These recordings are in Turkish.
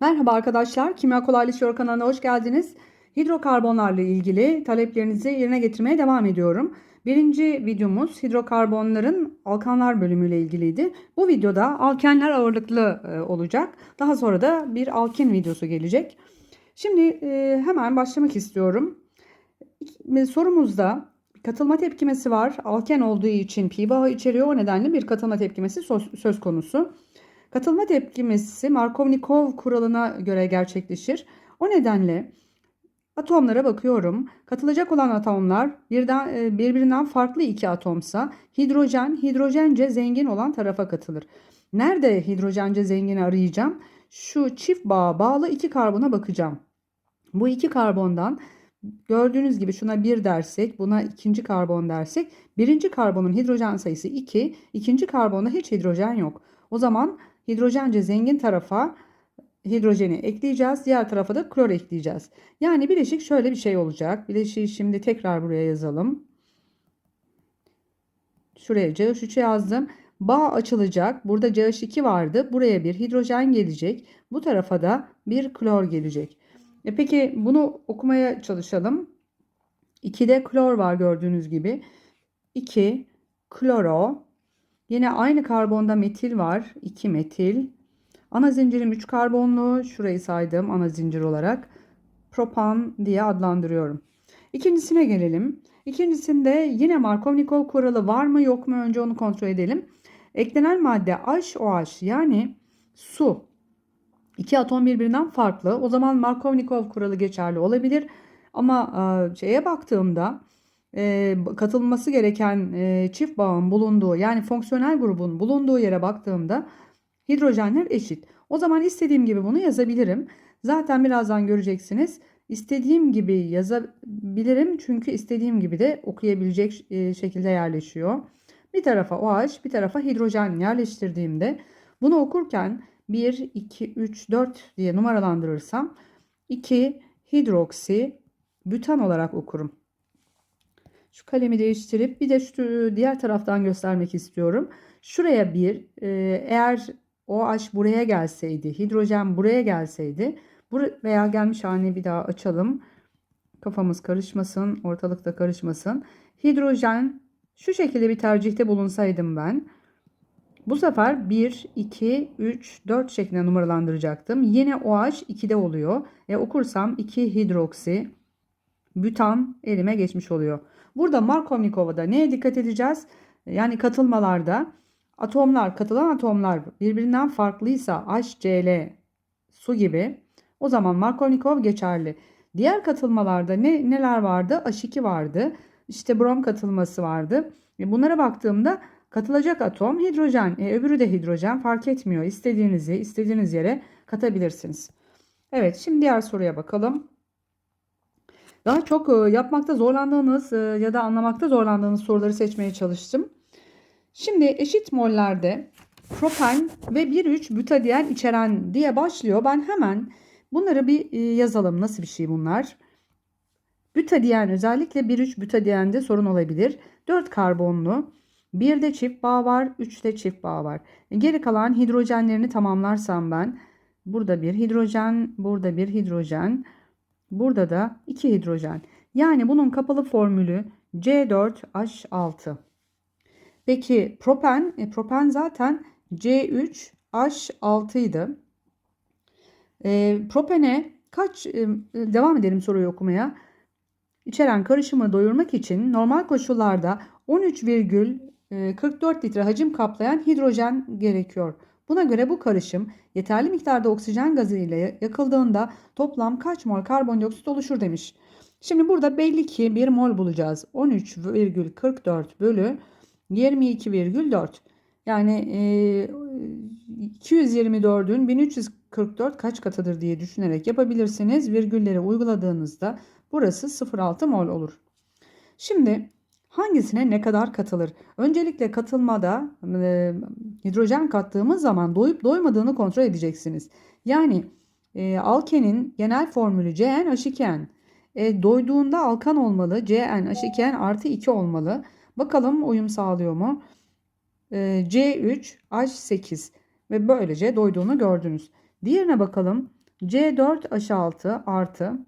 Merhaba arkadaşlar, Kimya Kolaylaşıyor kanalına hoş geldiniz. Hidrokarbonlarla ilgili taleplerinizi yerine getirmeye devam ediyorum. Birinci videomuz hidrokarbonların alkanlar bölümüyle ilgiliydi. Bu videoda alkenler ağırlıklı e, olacak. Daha sonra da bir alkin videosu gelecek. Şimdi e, hemen başlamak istiyorum. Sorumuzda katılma tepkimesi var. Alken olduğu için pi bağı içeriyor. O nedenle bir katılma tepkimesi söz konusu. Katılma tepkimesi Markovnikov kuralına göre gerçekleşir. O nedenle atomlara bakıyorum. Katılacak olan atomlar birden, e, birbirinden farklı iki atomsa hidrojen hidrojence zengin olan tarafa katılır. Nerede hidrojence zengini arayacağım? Şu çift bağa bağlı iki karbona bakacağım. Bu iki karbondan gördüğünüz gibi şuna 1 dersek, buna ikinci karbon dersek, birinci karbonun hidrojen sayısı 2, ikinci karbonda hiç hidrojen yok. O zaman hidrojence zengin tarafa hidrojeni ekleyeceğiz. Diğer tarafa da klor ekleyeceğiz. Yani bileşik şöyle bir şey olacak. Bileşiği şimdi tekrar buraya yazalım. Şuraya CH3 yazdım. Bağ açılacak. Burada CH2 vardı. Buraya bir hidrojen gelecek. Bu tarafa da bir klor gelecek. E peki bunu okumaya çalışalım. 2'de klor var gördüğünüz gibi. 2 kloro. Yine aynı karbonda metil var. 2 metil. Ana zincirim 3 karbonlu. Şurayı saydım ana zincir olarak. Propan diye adlandırıyorum. İkincisine gelelim. İkincisinde yine Markovnikov kuralı var mı yok mu önce onu kontrol edelim. Eklenen madde HOH yani su. İki atom birbirinden farklı. O zaman Markovnikov kuralı geçerli olabilir. Ama e, şeye baktığımda e, katılması gereken e, çift bağın bulunduğu yani fonksiyonel grubun bulunduğu yere baktığımda hidrojenler eşit. O zaman istediğim gibi bunu yazabilirim. Zaten birazdan göreceksiniz. İstediğim gibi yazabilirim çünkü istediğim gibi de okuyabilecek şekilde yerleşiyor. Bir tarafa OH, bir tarafa hidrojen yerleştirdiğimde bunu okurken 1, 2, 3, 4 diye numaralandırırsam 2 hidroksi bütan olarak okurum. Şu kalemi değiştirip bir de şu diğer taraftan göstermek istiyorum. Şuraya bir e, eğer OH buraya gelseydi, hidrojen buraya gelseydi veya gelmiş halini bir daha açalım. Kafamız karışmasın, ortalıkta karışmasın. Hidrojen şu şekilde bir tercihte bulunsaydım ben. Bu sefer 1, 2, 3, 4 şeklinde numaralandıracaktım. Yine OH 2'de oluyor. E okursam 2 hidroksi bütan elime geçmiş oluyor. Burada Markovnikova'da neye dikkat edeceğiz? Yani katılmalarda atomlar, katılan atomlar birbirinden farklıysa HCl, su gibi o zaman Markovnikov geçerli. Diğer katılmalarda ne neler vardı? H2 vardı. İşte brom katılması vardı. E bunlara baktığımda katılacak atom hidrojen. E öbürü de hidrojen fark etmiyor. İstediğinizi istediğiniz yere katabilirsiniz. Evet şimdi diğer soruya bakalım. Daha çok e, yapmakta zorlandığınız e, ya da anlamakta zorlandığınız soruları seçmeye çalıştım. Şimdi eşit mollerde propan ve 1,3 butadiyen içeren diye başlıyor. Ben hemen bunları bir e, yazalım. Nasıl bir şey bunlar? Butadiyen özellikle 1,3 butadiyende sorun olabilir. 4 karbonlu. Bir de çift bağ var, 3 de çift bağ var. Geri kalan hidrojenlerini tamamlarsam ben burada bir hidrojen, burada bir hidrojen, burada da 2 hidrojen. Yani bunun kapalı formülü C4H6. Peki propan, e, propan zaten C3H6 idi. E, propene kaç e, devam edelim soruyu okumaya. İçeren karışımı doyurmak için normal koşullarda 13,44 litre hacim kaplayan hidrojen gerekiyor. Buna göre bu karışım yeterli miktarda oksijen gazı ile yakıldığında toplam kaç mol karbondioksit oluşur demiş. Şimdi burada belli ki bir mol bulacağız. 13,44 bölü 22,4. Yani e, 224'ün 1344 kaç katıdır diye düşünerek yapabilirsiniz. Virgülleri uyguladığınızda burası 0,6 mol olur. Şimdi hangisine ne kadar katılır? Öncelikle katılmada e, hidrojen kattığımız zaman doyup doymadığını kontrol edeceksiniz. Yani e, alkenin genel formülü CnH2n. E, doyduğunda alkan olmalı. CnH2n artı 2 olmalı. Bakalım uyum sağlıyor mu? E, C3H8 ve böylece doyduğunu gördünüz. Diğerine bakalım. C4H6 artı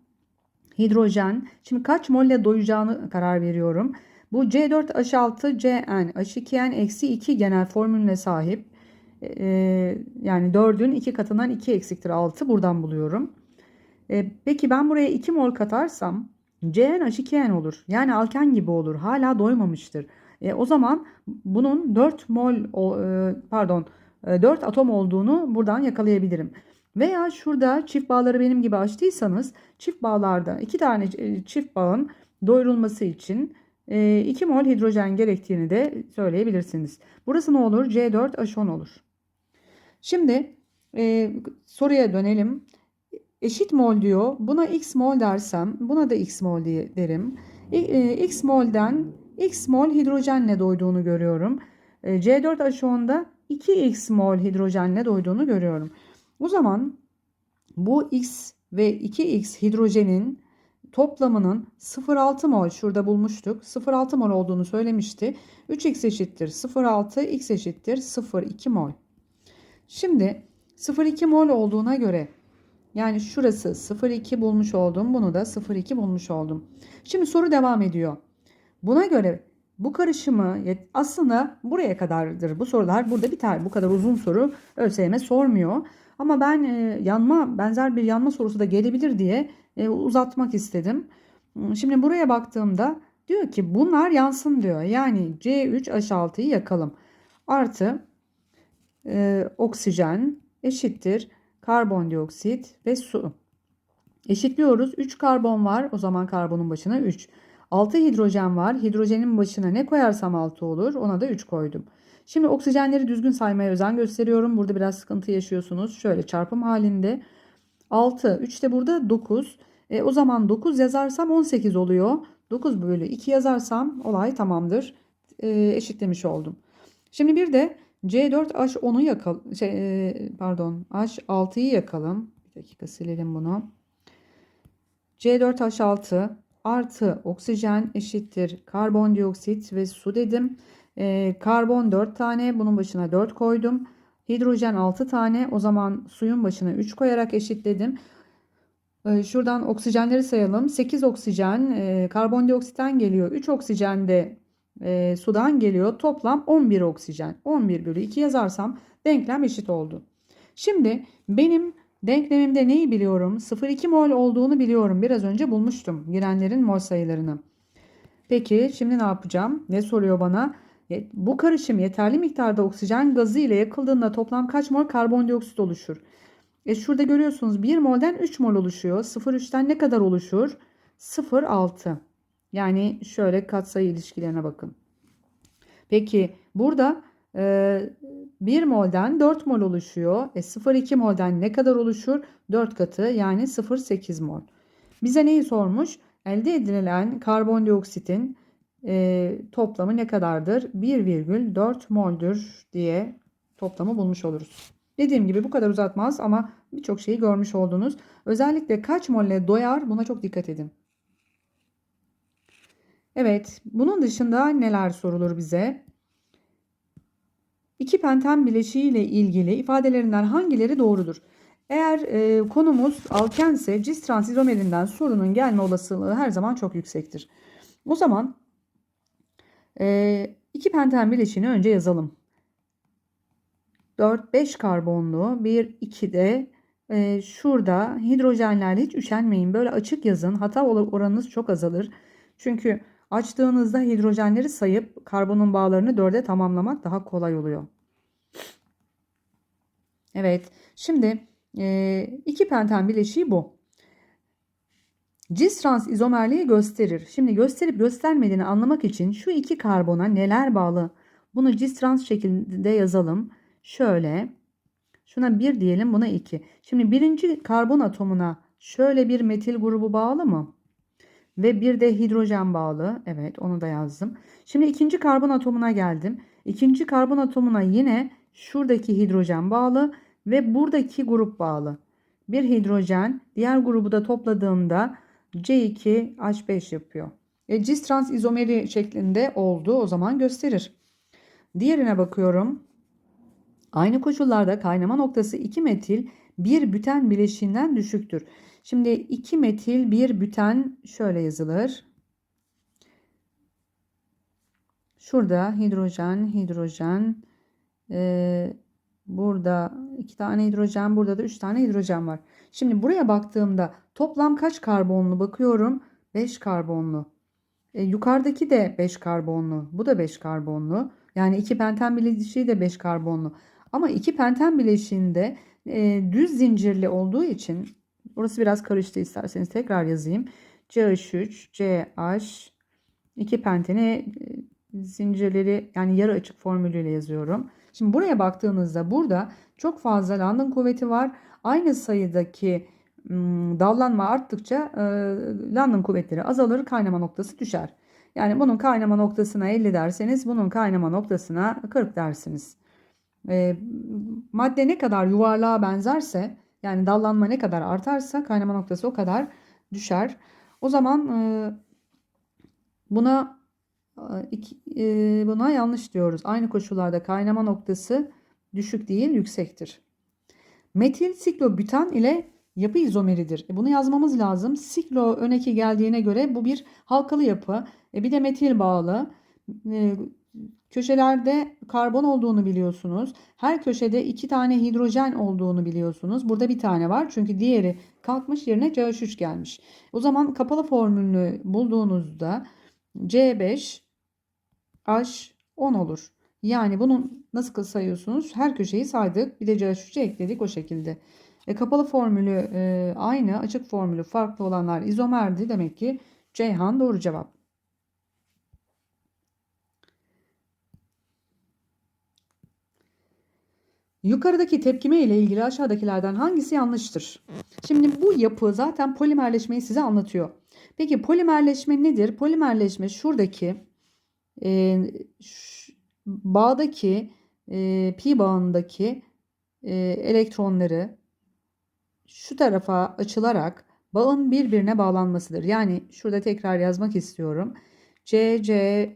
hidrojen. Şimdi kaç molle doyacağını karar veriyorum. Bu C4H6 CN H2N eksi 2 genel formülüne sahip. Ee, yani 4'ün 2 katından 2 eksiktir 6 buradan buluyorum. Ee, peki ben buraya 2 mol katarsam CnH2n olur. Yani alken gibi olur. Hala doymamıştır. E, o zaman bunun 4 mol e, pardon 4 atom olduğunu buradan yakalayabilirim. Veya şurada çift bağları benim gibi açtıysanız çift bağlarda iki tane e, çift bağın doyurulması için 2 mol hidrojen gerektiğini de söyleyebilirsiniz. Burası ne olur? C4H10 olur. Şimdi e, soruya dönelim. Eşit mol diyor. Buna x mol dersem buna da x mol diye derim. E, x molden x mol hidrojenle doyduğunu görüyorum. E, C4H10'da 2x mol hidrojenle doyduğunu görüyorum. O zaman bu x ve 2x hidrojenin toplamının 0,6 mol şurada bulmuştuk. 0,6 mol olduğunu söylemişti. 3x eşittir 0,6 x eşittir 0,2 mol. Şimdi 0,2 mol olduğuna göre yani şurası 0,2 bulmuş oldum. Bunu da 0,2 bulmuş oldum. Şimdi soru devam ediyor. Buna göre bu karışımı aslında buraya kadardır. Bu sorular burada biter. Bu kadar uzun soru ÖSYM sormuyor. Ama ben e, yanma benzer bir yanma sorusu da gelebilir diye e, uzatmak istedim. Şimdi buraya baktığımda diyor ki bunlar yansın diyor. Yani C3H6'yı yakalım. Artı e, oksijen eşittir karbondioksit ve su. Eşitliyoruz. 3 karbon var. O zaman karbonun başına 3. 6 hidrojen var. Hidrojenin başına ne koyarsam 6 olur. Ona da 3 koydum. Şimdi oksijenleri düzgün saymaya özen gösteriyorum. Burada biraz sıkıntı yaşıyorsunuz. Şöyle çarpım halinde. 6. 3 de burada 9. E, o zaman 9 yazarsam 18 oluyor. 9 bölü 2 yazarsam olay tamamdır. E, eşitlemiş oldum. Şimdi bir de C4H10'u yakalım. Şey, e, pardon H6'yı yakalım. Bir dakika silelim bunu. C4H6 artı oksijen eşittir karbondioksit ve su dedim. E, karbon 4 tane bunun başına 4 koydum. Hidrojen 6 tane o zaman suyun başına 3 koyarak eşitledim. E, şuradan oksijenleri sayalım. 8 oksijen e, karbondioksitten geliyor. 3 oksijen de e, sudan geliyor. Toplam 11 oksijen. 11 bölü 2 yazarsam denklem eşit oldu. Şimdi benim denklemimde neyi biliyorum? 0,2 mol olduğunu biliyorum. Biraz önce bulmuştum girenlerin mol sayılarını. Peki şimdi ne yapacağım? Ne soruyor bana? Bu karışım yeterli miktarda oksijen gazı ile yakıldığında toplam kaç mol karbondioksit oluşur? E şurada görüyorsunuz 1 molden 3 mol oluşuyor. 0,3'ten ne kadar oluşur? 0,6. Yani şöyle katsayı ilişkilerine bakın. Peki burada e, 1 molden 4 mol oluşuyor. E 0,2 molden ne kadar oluşur? 4 katı yani 0,8 mol. Bize neyi sormuş? Elde edilen karbondioksitin e, toplamı ne kadardır? 1,4 moldür diye toplamı bulmuş oluruz. Dediğim gibi bu kadar uzatmaz ama birçok şeyi görmüş oldunuz. Özellikle kaç molle doyar buna çok dikkat edin. Evet, bunun dışında neler sorulur bize? İki penten bileşiği ile ilgili ifadelerinden hangileri doğrudur? Eğer e, konumuz alkense cis trans izomerinden sorunun gelme olasılığı her zaman çok yüksektir. O zaman e, iki penten bileşiğini önce yazalım. 4-5 karbonlu bir 2 de e, şurada hidrojenlerle hiç üşenmeyin. Böyle açık yazın. Hata oranınız çok azalır. Çünkü Açtığınızda hidrojenleri sayıp karbonun bağlarını dörde tamamlamak daha kolay oluyor. Evet şimdi e, iki penten bileşiği bu. Cis trans izomerliği gösterir. Şimdi gösterip göstermediğini anlamak için şu iki karbona neler bağlı? Bunu cis trans şeklinde yazalım. Şöyle. Şuna bir diyelim buna iki. Şimdi birinci karbon atomuna şöyle bir metil grubu bağlı mı? Ve bir de hidrojen bağlı. Evet onu da yazdım. Şimdi ikinci karbon atomuna geldim. İkinci karbon atomuna yine şuradaki hidrojen bağlı ve buradaki grup bağlı. Bir hidrojen diğer grubu da topladığımda C2H5 yapıyor. E, cis trans izomeri şeklinde oldu o zaman gösterir. Diğerine bakıyorum. Aynı koşullarda kaynama noktası 2 metil 1 büten bileşiğinden düşüktür. Şimdi 2 metil 1 büten şöyle yazılır. Şurada hidrojen, hidrojen, ee, burada iki tane hidrojen, burada da üç tane hidrojen var. Şimdi buraya baktığımda toplam kaç karbonlu bakıyorum? 5 karbonlu. E, yukarıdaki de 5 karbonlu. Bu da 5 karbonlu. Yani iki penten bileşiği de 5 karbonlu. Ama iki penten bileşiğinde e, düz zincirli olduğu için orası biraz karıştı isterseniz tekrar yazayım. CH3, CH, iki penteni e, zincirleri yani yarı açık formülüyle yazıyorum. Şimdi buraya baktığınızda burada çok fazla London kuvveti var. Aynı sayıdaki dallanma arttıkça London kuvvetleri azalır, kaynama noktası düşer. Yani bunun kaynama noktasına 50 derseniz bunun kaynama noktasına 40 dersiniz. E, madde ne kadar yuvarlığa benzerse yani dallanma ne kadar artarsa kaynama noktası o kadar düşer. O zaman buna iki, e, buna yanlış diyoruz. Aynı koşullarda kaynama noktası düşük değil yüksektir. Metil siklobutan ile yapı izomeridir. E, bunu yazmamız lazım. Siklo öneki geldiğine göre bu bir halkalı yapı. E, bir de metil bağlı. E, köşelerde karbon olduğunu biliyorsunuz. Her köşede iki tane hidrojen olduğunu biliyorsunuz. Burada bir tane var çünkü diğeri kalkmış yerine CH3 gelmiş. O zaman kapalı formülünü bulduğunuzda C5 H10 olur. Yani bunun nasıl sayıyorsunuz? Her köşeyi saydık. Bir de CH3'ü ekledik o şekilde. E, kapalı formülü e, aynı, açık formülü farklı olanlar izomerdi. Demek ki Ceyhan doğru cevap. Yukarıdaki tepkime ile ilgili aşağıdakilerden hangisi yanlıştır? Şimdi bu yapı zaten polimerleşmeyi size anlatıyor. Peki polimerleşme nedir? Polimerleşme şuradaki e, ş- bağdaki e, pi bağındaki e, elektronları şu tarafa açılarak bağın birbirine bağlanmasıdır. Yani şurada tekrar yazmak istiyorum. C, C,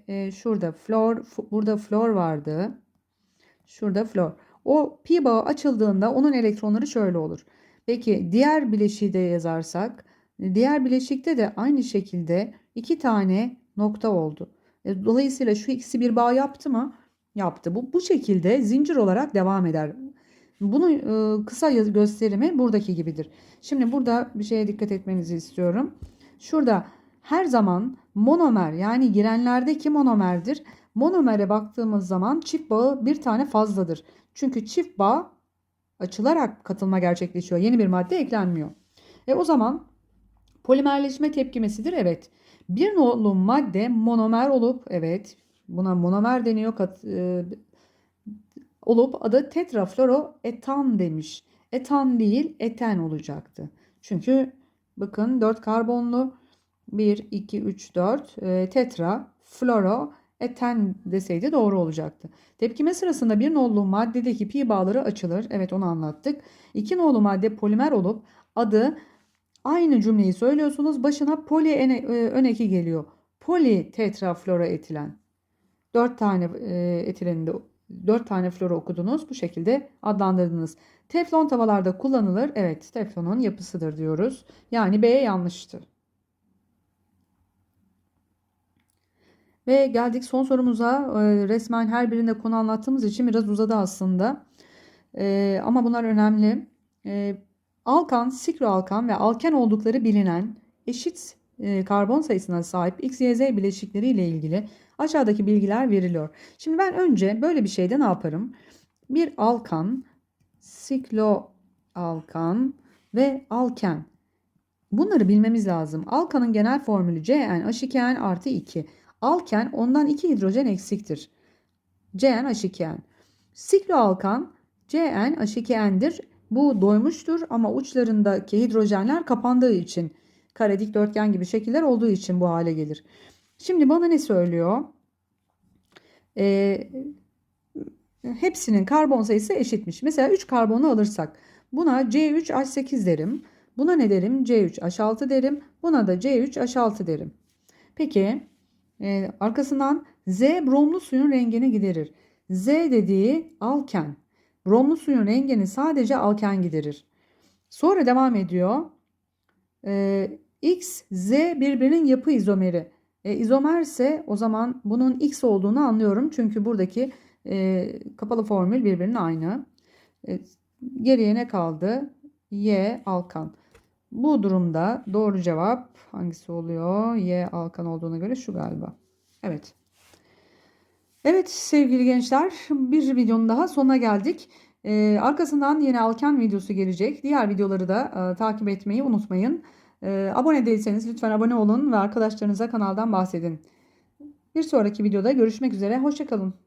e, şurada flor, burada flor vardı. Şurada flor. O pi bağı açıldığında onun elektronları şöyle olur. Peki diğer bileşiği de yazarsak, diğer bileşikte de aynı şekilde iki tane nokta oldu. E, Dolayısıyla şu ikisi bir bağ yaptı mı? Yaptı. Bu, bu şekilde zincir olarak devam eder. Bunun e, kısa gösterimi buradaki gibidir. Şimdi burada bir şeye dikkat etmenizi istiyorum. Şurada her zaman monomer yani girenlerdeki monomerdir. Monomere baktığımız zaman çift bağı bir tane fazladır. Çünkü çift bağ açılarak katılma gerçekleşiyor. Yeni bir madde eklenmiyor. E o zaman polimerleşme tepkimesidir. Evet. Bir nolu madde monomer olup evet buna monomer deniyor. Kat, e, olup adı tetrafluoroetan demiş. Etan değil eten olacaktı. Çünkü bakın 4 karbonlu 1, 2, 3, 4 e, tetra fluoro eten deseydi doğru olacaktı. Tepkime sırasında bir nolu maddedeki pi bağları açılır. Evet onu anlattık. İki nolu madde polimer olup adı aynı cümleyi söylüyorsunuz. Başına poli e, öneki geliyor. Poli tetrafluoroetilen. 4 tane e, etileninde 4 tane floro okudunuz. Bu şekilde adlandırdınız. Teflon tavalarda kullanılır. Evet, teflonun yapısıdır diyoruz. Yani B yanlıştı. Ve geldik son sorumuza. E, resmen her birinde konu anlattığımız için biraz uzadı aslında. Ama bunlar önemli. Alkan, sikroalkan ve alken oldukları bilinen eşit e, karbon sayısına sahip X, Y, Z bileşikleri ile ilgili aşağıdaki bilgiler veriliyor. Şimdi ben önce böyle bir şeyde ne yaparım? Bir alkan, sikloalkan ve alken. Bunları bilmemiz lazım. Alkanın genel formülü CnH2n artı 2. Alken ondan 2 hidrojen eksiktir. CnH2n. Sikloalkan CnH2n'dir. Bu doymuştur ama uçlarındaki hidrojenler kapandığı için kare dikdörtgen gibi şekiller olduğu için bu hale gelir. Şimdi bana ne söylüyor? Ee, hepsinin karbon sayısı eşitmiş. Mesela 3 karbonu alırsak buna C3H8 derim. Buna ne derim? C3H6 derim. Buna da C3H6 derim. Peki e, arkasından Z bromlu suyun rengini giderir. Z dediği alken. Bromlu suyun rengini sadece alken giderir. Sonra devam ediyor. Ee, X, Z birbirinin yapı izomeri. E, izomerse o zaman bunun X olduğunu anlıyorum. Çünkü buradaki e, kapalı formül birbirinin aynı. E, geriye ne kaldı? Y alkan. Bu durumda doğru cevap hangisi oluyor? Y alkan olduğuna göre şu galiba. Evet. Evet sevgili gençler bir videonun daha sonuna geldik. Ee, arkasından yine alken videosu gelecek. Diğer videoları da e, takip etmeyi unutmayın. Ee, abone değilseniz lütfen abone olun ve arkadaşlarınıza kanaldan bahsedin. Bir sonraki videoda görüşmek üzere. Hoşçakalın.